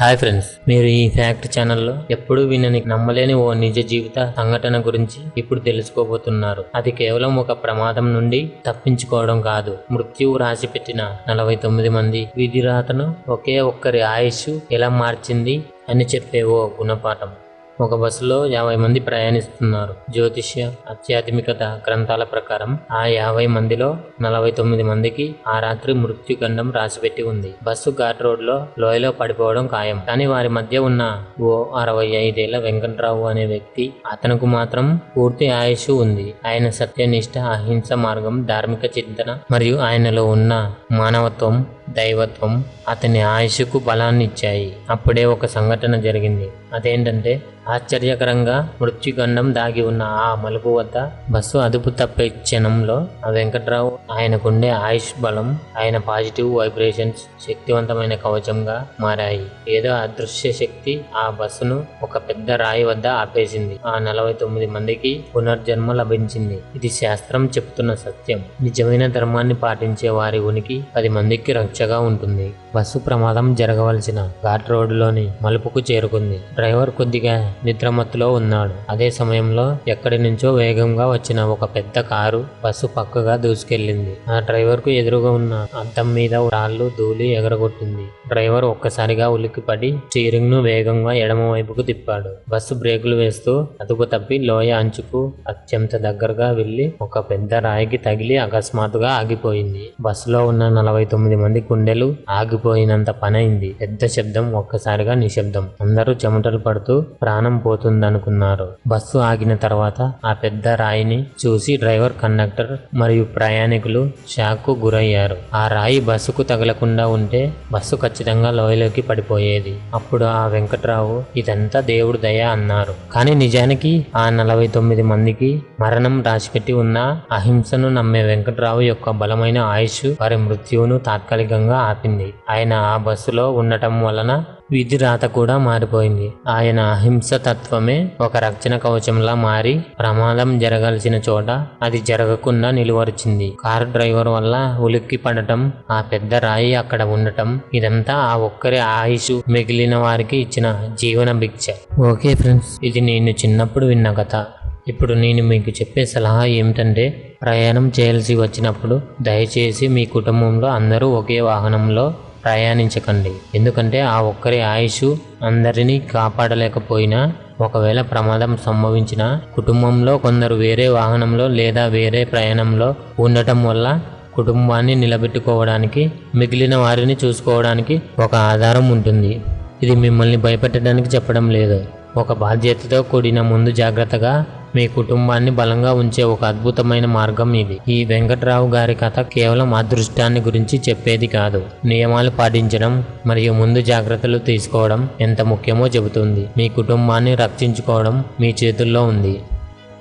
Hi friends మీరు ఈ fact ఛానల్లో ఎప్పుడూ వినని నమ్మలేని ఓ నిజ జీవిత సంఘటన గురించి ఇప్పుడు తెలుసుకోబోతున్నారు. అది కేవలం ఒక ప్రమాదం నుండి తప్పించుకోవడం కాదు. మృత్యువు రాసిపెట్టిన నలభై తొమ్మిది మంది విధిరాతను ఒకే ఒక్కరి ఆయుష్ ఎలా మార్చింది అని చెప్పే ఓ గుణపాఠం. ఒక బస్సులో యాభై మంది ప్రయాణిస్తున్నారు. జ్యోతిష్య ఆధ్యాత్మికత గ్రంథాల ప్రకారం ఆ యాభై మందిలో నలభై తొమ్మిది మందికి ఆ రాత్రి మృత్యుగండం రాసిపెట్టి ఉంది. బస్సు ఘాట్ రోడ్లో లోయలో పడిపోవడం ఖాయం. కానీ వారి మధ్య ఉన్న ఓ అరవై ఐదేళ్ళ వెంకట్రావు అనే వ్యక్తి అతనుకు మాత్రం పూర్తి ఆయుష్ ఉంది. ఆయన సత్యనిష్ట అహింస మార్గం ధార్మిక చింతన మరియు ఆయనలో ఉన్న మానవత్వం దైవత్వం అతని ఆయుష్కు బలాన్ని ఇచ్చాయి అప్పుడే ఒక సంఘటన జరిగింది. అదేంటంటే ఆశ్చర్యకరంగా మృత్యుగండం దాగి ఉన్న ఆ మలుపు వద్ద బస్సు అదుపు తప్పే క్షణంలో ఆ వెంకట్రావు ఆయనకుండే ఆయుష్ బలం ఆయన పాజిటివ్ వైబ్రేషన్స్ శక్తివంతమైన కవచంగా మారాయి. ఏదో అదృశ్య శక్తి ఆ బస్సును ఒక పెద్ద రాయి వద్ద ఆపేసింది. ఆ నలభై తొమ్మిది మందికి పునర్జన్మ లభించింది. ఇది శాస్త్రం చెప్తున్న సత్యం. నిజమైన ధర్మాన్ని పాటించే వారి ఉనికి పది మందికి రక్షగా ఉంటుంది. బస్సు ప్రమాదం జరగవలసిన ఘాట్ రోడ్డులోని మలుపుకు చేరుకుంది. డ్రైవర్ కొద్దిగా నిద్రమత్తులో ఉన్నాడు. అదే సమయంలో ఎక్కడి నుంచో వేగంగా వచ్చిన ఒక పెద్ద కారు బస్సు పక్కగా దూసుకెళ్ళింది ఆ డ్రైవర్కు ఎదురుగా ఉన్న అద్దం మీద రాళ్ళు ధూళి ఎగరగొట్టింది. డ్రైవర్ ఒక్కసారిగా ఉలిక్కిపడి స్టీరింగ్ను వేగంగా ఎడమ వైపుకు తిప్పాడు. బస్సు బ్రేకులు వేస్తూ అదుపు తప్పి లోయ అంచుకు అత్యంత దగ్గరగా వెళ్ళి ఒక పెద్ద రాయికి తగిలి అకస్మాత్తుగా ఆగిపోయింది. బస్సులో ఉన్న నలభై తొమ్మిది మంది కుండెలు ఆగిపోయినంత పనైంది. పెద్ద శబ్దం ఒక్కసారిగా నిశ్శబ్దం. అందరూ చెమటలు పడుతూ ప్రాణ పోతుందనుకున్నారు. బస్సు ఆగిన తర్వాత ఆ పెద్ద రాయిని చూసి డ్రైవర్ కండక్టర్ మరియు ప్రయాణికులు షాక్కు గురయ్యారు. ఆ రాయి బస్సుకు తగలకుండా ఉంటే బస్సు ఖచ్చితంగా లోయలోకి పడిపోయేది. అప్పుడు ఆ వెంకట్రావు ఇదంతా దేవుడు దయ అన్నారు. కానీ నిజానికి ఆ నలభై తొమ్మిది మందికి మరణం రాసిపెట్టి ఉన్న అహింసను నమ్మే వెంకట్రావు యొక్క బలమైన ఆయుష్ వారి మృత్యువును తాత్కాలికంగా ఆపింది. ఆయన ఆ బస్సులో ఉండటం వలన విధి రాత కూడా మారిపోయింది. ఆయన అహింస తత్వమే ఒక రక్షణ కవచంలా మారి ప్రమాదం జరగాల్సిన చోట అది జరగకుండా నిలువరిచింది. కారు డ్రైవర్ వల్ల ఉలిక్కి పడటం ఆ పెద్ద రాయి అక్కడ ఉండటం ఇదంతా ఆ ఒక్కరి ఆయుష్ మిగిలిన వారికి ఇచ్చిన జీవన భిక్ష. ఓకే ఫ్రెండ్స్ ఇది నేను చిన్నప్పుడు విన్న కథ. ఇప్పుడు నేను మీకు చెప్పే సలహా ఏమిటంటే ప్రయాణం చేయాల్సి వచ్చినప్పుడు దయచేసి మీ కుటుంబంలో అందరూ ఒకే వాహనంలో ప్రయాణించకండి. ఎందుకంటే ఆ ఒక్కరి ఆయుష్ అందరినీ కాపాడలేకపోయినా ఒకవేళ ప్రమాదం సంభవించిన కుటుంబంలో కొందరు వేరే వాహనంలో లేదా వేరే ప్రయాణంలో ఉండటం వల్ల కుటుంబాన్ని నిలబెట్టుకోవడానికి మిగిలిన వారిని చూసుకోవడానికి ఒక ఆధారం ఉంటుంది. ఇది మిమ్మల్ని భయపెట్టడానికి చెప్పడం లేదు. ఒక బాధ్యతతో కూడిన ముందు జాగ్రత్తగా మీ కుటుంబాన్ని బలంగా ఉంచే ఒక అద్భుతమైన మార్గం ఇది. ఈ వెంకట్రావు గారి కథ కేవలం అదృష్టాన్ని గురించి చెప్పేది కాదు. నియమాలు పాటించడం మరియు ముందు జాగ్రత్తలు తీసుకోవడం ఎంత ముఖ్యమో చెబుతుంది. మీ కుటుంబాన్ని రక్షించుకోవడం మీ చేతుల్లో ఉంది.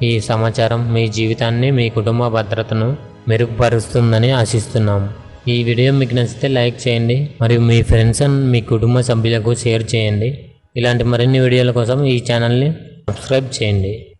ఈ సమాచారం మీ జీవితాన్ని మీ కుటుంబ భద్రతను మెరుగుపరుస్తుందని ఆశిస్తున్నాం. ఈ వీడియో మీకు నచ్చితే లైక్ చేయండి మరియు మీ ఫ్రెండ్స్ అండ్ మీ కుటుంబ సభ్యులకు షేర్ చేయండి. ఇలాంటి మరిన్ని వీడియోల కోసం ఈ ఛానల్ని సబ్స్క్రైబ్ చేయండి.